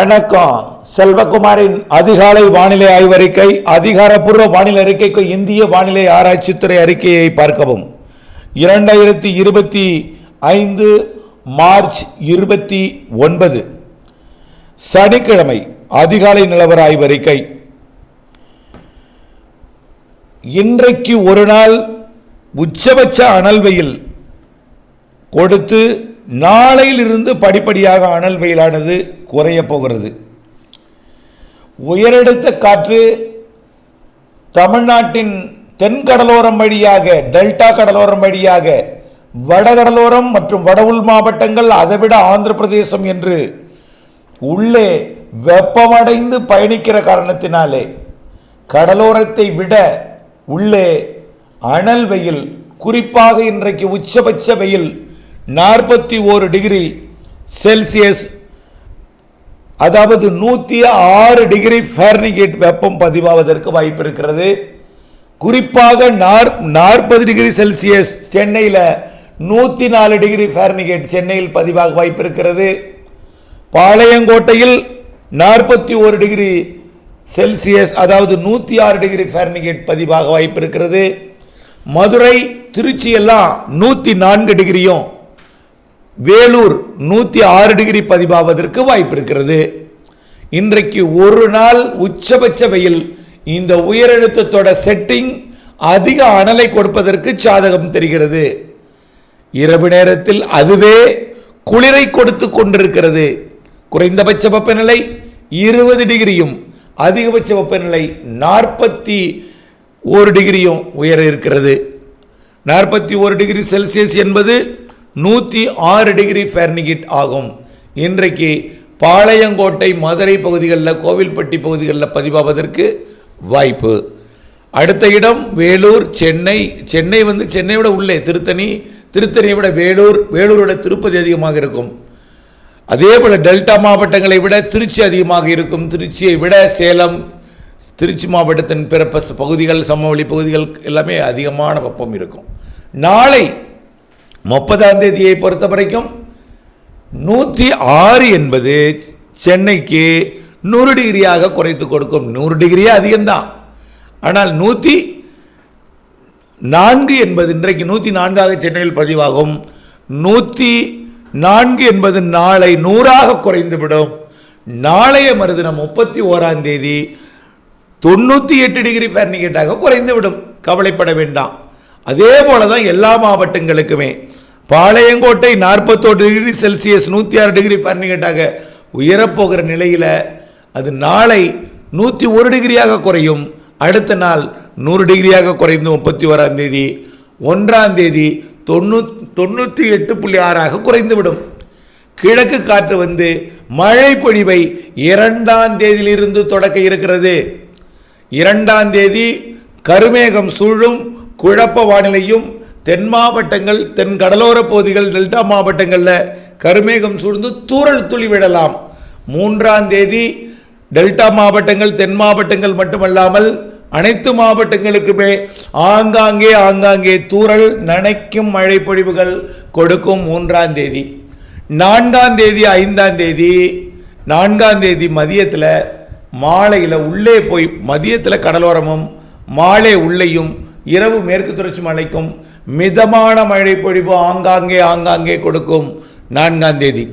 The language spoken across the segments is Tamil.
வணக்கம். செல்வகுமாரின் அதிகாலை வானிலை ஆய்வறிக்கை அதிகாரப்பூர்வ வானிலை அறிக்கைக்கு இந்திய வானிலை ஆராய்ச்சித்துறை அறிக்கையை பார்க்கவும். இரண்டாயிரத்தி இருபத்தி ஐந்து மார்ச் இருபத்தி ஒன்பது. சனிக்கிழமை அதிகாலை நிலவர ஆய்வறிக்கை. இன்றைக்கு ஒரு நாள் உச்சபட்ச அனல் வெயில் கொடுத்து நாளையிலிருந்து படிப்படியாக அனல் வெயிலானது குறைய போகிறது. உயரடுத்த காற்று தமிழ்நாட்டின் தென் கடலோரம் வழியாக டெல்டா கடலோரம் வழியாக வடகடலோரம் மற்றும் வட மாவட்டங்கள் அதைவிட ஆந்திர பிரதேசம் என்று உள்ளே வெப்பமடைந்து பயணிக்கிற காரணத்தினாலே கடலோரத்தை விட உள்ளே அனல் வெயில் குறிப்பாக இன்றைக்கு உச்சபட்ச வெயில் நாற்பத்தி ஓரு டிகிரி செல்சியஸ் அதாவது நூற்றி ஆறு டிகிரி ஃபேர்னிகேட் வெப்பம் பதிவாவதற்கு வாய்ப்பு இருக்கிறது குறிப்பாக நாற் நாற்பது டிகிரி செல்சியஸ் சென்னையில் நூற்றி நாலு டிகிரி ஃபேர்னிகேட் சென்னையில் பதிவாக வாய்ப்பு இருக்கிறது பாளையங்கோட்டையில் நாற்பத்தி ஒரு டிகிரி செல்சியஸ் அதாவது நூற்றி ஆறு டிகிரி ஃபேர்னிகேட் பதிவாக வாய்ப்பு இருக்கிறது மதுரை திருச்சியெல்லாம் நூற்றி நான்கு டிகிரியும் வேலூர் நூற்றி ஆறு டிகிரி பதிவாவதற்கு வாய்ப்பு இருக்கிறது இன்றைக்கு ஒரு நாள் உச்சபட்ச வெயில். இந்த உயரழுத்தத்தோட செட்டிங் அதிக அனலை கொடுப்பதற்கு சாதகம் தெரிகிறது. இரவு நேரத்தில் அதுவே குளிரை கொடுத்து கொண்டிருக்கிறது. குறைந்தபட்ச வெப்பநிலை இருபது டிகிரியும் அதிகபட்ச வெப்பநிலை நாற்பத்தி ஒரு டிகிரியும் உயர இருக்கிறது. நாற்பத்தி ஒரு டிகிரி செல்சியஸ் என்பது நூற்றி ஆறு டிகிரி ஃபேர்னிகிட் ஆகும். இன்றைக்கு பாளையங்கோட்டை மதுரை பகுதிகளில் கோவில்பட்டி பகுதிகளில் பதிவாவதற்கு வாய்ப்பு. அடுத்த இடம் வேலூர் சென்னை. சென்னை வந்து சென்னை விட உள்ளே திருத்தணி. திருத்தணியை விட வேலூர் வேலூரோட திருப்பதி அதிகமாக இருக்கும். அதே போல் டெல்டா மாவட்டங்களை விட திருச்சி அதிகமாக இருக்கும். திருச்சியை விட சேலம் திருச்சி மாவட்டத்தின் பிற பகுதிகள் சமவெளி பகுதிகள் எல்லாமே அதிகமான வெப்பம் இருக்கும். நாளை முப்பதாம் தேதியை பொறுத்த வரைக்கும் நூற்றி ஆறு என்பது சென்னைக்கு நூறு டிகிரியாக குறைத்து கொடுக்கும். நூறு டிகிரியே அதிகம்தான். ஆனால் நூற்றி நான்கு என்பது இன்றைக்கு நூற்றி நான்காக சென்னையில் பதிவாகும். நூற்றி நான்கு என்பது நாளை நூறாக குறைந்துவிடும். நாளைய மறுதினம் முப்பத்தி ஓராம் தேதி தொண்ணூற்றி எட்டு டிகிரி ஃபேர்னிகேட்டாக குறைந்துவிடும். கவலைப்பட வேண்டாம். அதே போல தான் எல்லா மாவட்டங்களுக்குமே. பாளையங்கோட்டை நாற்பத்தோரு டிகிரி செல்சியஸ் நூற்றி ஆறு டிகிரி ஃபேர்னிகேட்டாக உயரப்போகிற நிலையில் அது நாளை நூற்றி ஒரு டிகிரியாக குறையும். அடுத்த நாள் நூறு டிகிரியாக குறைந்து முப்பத்தி ஓராம் தேதி ஒன்றாம் தேதி தொண்ணூ தொண்ணூற்றி எட்டு புள்ளி ஆறாக குறைந்துவிடும். கிழக்கு காற்று வந்து மழை பொழிவை இரண்டாம் தேதியிலிருந்து தொடக்க இருக்கிறது. இரண்டாம் தேதி கருமேகம் சூழும் குழப்ப வானிலையும் தென் மாவட்டங்கள் தென் கடலோர பகுதிகள் டெல்டா மாவட்டங்களில் கருமேகம் சூழ்ந்து தூரல் துளி விடலாம் மூன்றாம் தேதி டெல்டா மாவட்டங்கள் தென் மாவட்டங்கள் மட்டுமல்லாமல் அனைத்து மாவட்டங்களுக்குமே ஆங்காங்கே ஆங்காங்கே தூரல் நனைக்கும் மழைப்பொழிவுகள் கொடுக்கும் மூன்றாம் தேதி. நான்காம் தேதி ஐந்தாம் தேதி நான்காம் தேதி மதியத்தில் மாலையில் உள்ளே போய் மதியத்தில் கடலோரமும் மாலை உள்ளேயும் இரவு மேற்கு தொடர்ச்சி மலைக்கும் மிதமான மழை பொழிவு ஆங்காங்கே ஆங்காங்கே கொடுக்கும் நான்காம் தேதி.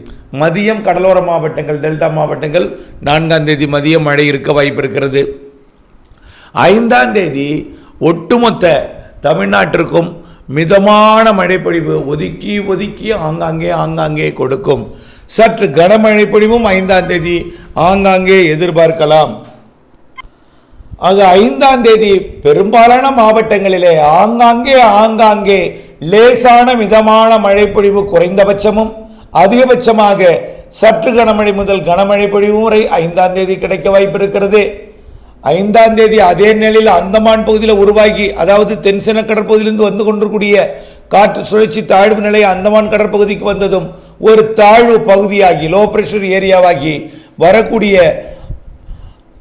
மதியம் கடலோர மாவட்டங்கள் டெல்டா மாவட்டங்கள் நான்காம் தேதி மதியம் மழை இருக்க வாய்ப்பு இருக்கிறது. ஐந்தாம் தேதி ஒட்டுமொத்த தமிழ்நாட்டிற்கும் மிதமான மழைப்பொழிவு ஒதுக்கி ஒதுக்கி ஆங்காங்கே ஆங்காங்கே கொடுக்கும். சற்று கனமழை பொழிவும் ஐந்தாம் தேதி ஆங்காங்கே எதிர்பார்க்கலாம். அது ஐந்தாம் தேதி பெரும்பாலான மாவட்டங்களிலே ஆங்காங்கே ஆங்காங்கே லேசான மிதமான மழைப்பொழிவு குறைந்தபட்சமும் அதிகபட்சமாக சற்று கனமழை முதல் கனமழை பொழிவு முறை ஐந்தாம் தேதி கிடைக்க வாய்ப்பு இருக்கிறது ஐந்தாம் தேதி அதே நிலையில் அந்தமான் பகுதியில் உருவாகி அதாவது தென்சென கடற்பகுதியிலிருந்து வந்து கொண்டிருக்கூடிய காற்று சுழற்சி தாழ்வு நிலை அந்தமான் கடற்பகுதிக்கு வந்ததும் ஒரு தாழ்வு பகுதியாகி லோ பிரஷர் ஏரியாவாகி வரக்கூடிய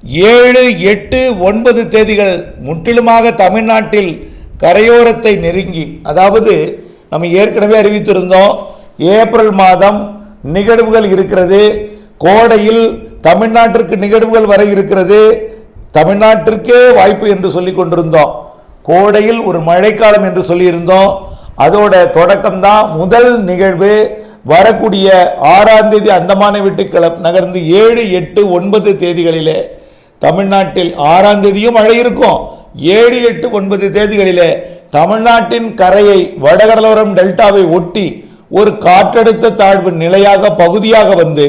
ஏழு எட்டு ஒன்பது தேதிகள் முற்றிலுமாக தமிழ்நாட்டில் கரையோரத்தை நெருங்கி அதாவது நம்ம ஏற்கனவே அறிவித்திருந்தோம் ஏப்ரல் மாதம் நிகழ்வுகள் இருக்கிறது கோடையில் தமிழ்நாட்டிற்கு நிகழ்வுகள் வர இருக்கிறது தமிழ்நாட்டிற்கே வாய்ப்பு என்று சொல்லி கொண்டிருந்தோம். கோடையில் ஒரு மழைக்காலம் என்று சொல்லியிருந்தோம். அதோட தொடக்கம்தான் முதல் நிகழ்வு. வரக்கூடிய ஆறாம் தேதி அந்தமானை விட்டு கிளப் நகர்ந்து ஏழு எட்டு ஒன்பது தேதிகளிலே தமிழ்நாட்டில் ஆறாம் தேதியும் மழை இருக்கும். ஏழு எட்டு ஒன்பது தேதிகளிலே தமிழ்நாட்டின் கரையை வடகடலோரம் டெல்டாவை ஒட்டி ஒரு காற்றழுத்த தாழ்வு நிலையாக பகுதியாக வந்து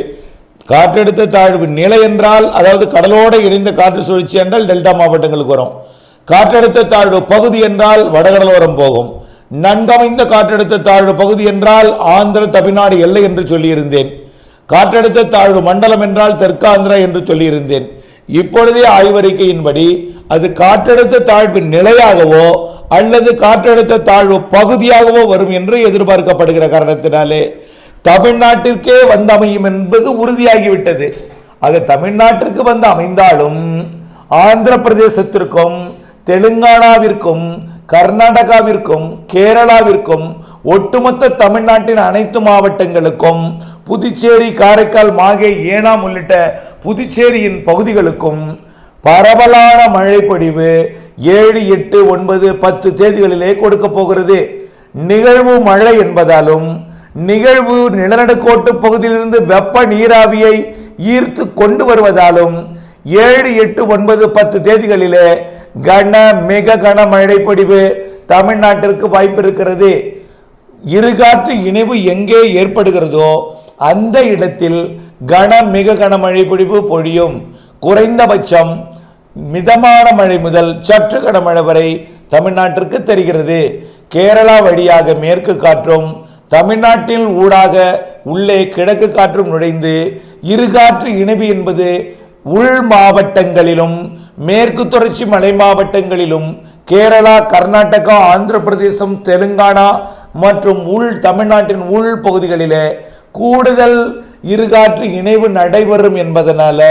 காற்றழுத்த தாழ்வு நிலை என்றால் அதாவது கடலோடு இணைந்த காற்று சுழற்சி என்றால் டெல்டா மாவட்டங்களுக்கு வரும். காற்றழுத்த தாழ்வு பகுதி என்றால் வடகடலோரம் போகும். நன்கமைந்த காற்றழுத்த தாழ்வு பகுதி என்றால் ஆந்திர தமிழ்நாடு எல்லை என்று சொல்லியிருந்தேன். காற்றழுத்த தாழ்வு மண்டலம் என்றால் தெற்காந்திரா என்று சொல்லியிருந்தேன். இப்பொழுதே ஆய்வறிக்கையின்படி அது காற்றழுத்த தாழ்வு நிலையாகவோ அல்லது காற்றழுத்த தாழ்வு பகுதியாகவோ வரும் என்று எதிர்பார்க்கப்படுகிற காரணத்தினாலே தமிழ்நாட்டிற்கே வந்து அமையும் என்பது உறுதியாகிவிட்டது. ஆக தமிழ்நாட்டிற்கு வந்து அமைந்தாலும் ஆந்திர பிரதேசத்திற்கும் தெலுங்கானாவிற்கும் கர்நாடகாவிற்கும் கேரளாவிற்கும் ஒட்டுமொத்த தமிழ்நாட்டின் அனைத்து மாவட்டங்களுக்கும் புதுச்சேரி காரைக்கால் மாகே ஏனாம் உள்ளிட்ட புதுச்சேரியின் பகுதிகளுக்கும் பரவலான மழை ஏழு எட்டு ஒன்பது பத்து தேதிகளிலே கொடுக்க போகிறது. நிகழ்வு மழை என்பதாலும் நிகழ்வு நிலநடுக்கோட்டு பகுதியிலிருந்து வெப்ப நீராவியை ஈர்த்து கொண்டு வருவதாலும் ஏழு எட்டு ஒன்பது பத்து தேதிகளிலே கன மிக கன மழை தமிழ்நாட்டிற்கு வாய்ப்பு இருக்கிறது. இருகாற்று இணைவு எங்கே ஏற்படுகிறதோ அந்த இடத்தில் கன மிக கனமழை பிடிப்பு பொழியும். குறைந்தபட்சம் மிதமான மழை முதல் சற்று கனமழை வரை தமிழ்நாட்டிற்கு தெரிகிறது. கேரளா வழியாக மேற்கு காற்றும் தமிழ்நாட்டில் ஊடாக உள்ளே கிழக்கு காற்றும் நுழைந்து இருகாற்று இணைவு என்பது உள் மாவட்டங்களிலும் மேற்கு தொடர்ச்சி மலை மாவட்டங்களிலும் கேரளா கர்நாடகா ஆந்திர பிரதேசம் தெலுங்கானா மற்றும் உள் தமிழ்நாட்டின் உள் பகுதிகளிலே கூடுதல் இருகாற்று இணைவு நடைபெறும் என்பதனால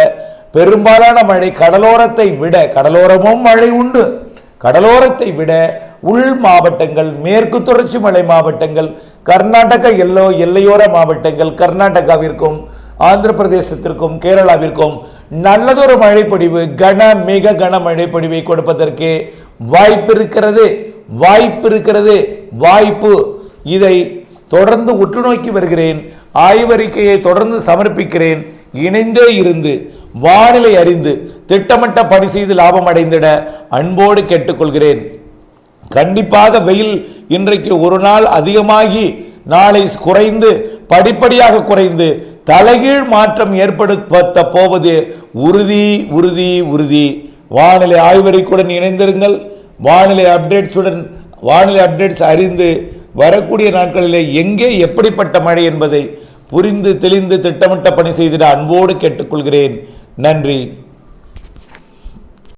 பெரும்பாலான மழை கடலோரத்தை விட கடலோரமும் மழை உண்டு. கடலோரத்தை விட உள் மாவட்டங்கள் மேற்கு தொடர்ச்சி மலை மாவட்டங்கள் கர்நாடக எல்லோ எல்லையோர மாவட்டங்கள் கர்நாடகாவிற்கும் ஆந்திர பிரதேசத்திற்கும் கேரளாவிற்கும் நல்லதொரு மழைப்பொழிவு கன மிக கன மழைப்பொழிவை கொடுப்பதற்கு வாய்ப்பு இருக்கிறது வாய்ப்பு. இருக்கிறது வாய்ப்பு இதை தொடர்ந்து உற்று நோக்கி வருகிறேன். ஆய்வறிக்கையை தொடர்ந்து சமர்ப்பிக்கிறேன். இணைந்தே இருந்து வானிலை அறிந்து திட்டமிட்ட பணி செய்து லாபம் அடைந்திட அன்போடு கேட்டுக்கொள்கிறேன். கண்டிப்பாக வெயில் இன்றைக்கு ஒரு நாள் அதிகமாகி நாளை குறைந்து படிப்படியாக குறைந்து தலைகீழ் மாற்றம் ஏற்படுத்த போவது உறுதி உறுதி உறுதி. வானிலை ஆய்வறிக்குடன் இணைந்திருங்கள். வானிலை அப்டேட்ஸுடன் வானிலை அப்டேட்ஸ் அறிந்து வரக்கூடிய நாட்களிலே எங்கே எப்படிப்பட்ட மழை என்பதை புரிந்து தெளிந்து திட்டமிட்ட பணி செய்திட அன்போடு கேட்டுக்கொள்கிறேன். நன்றி.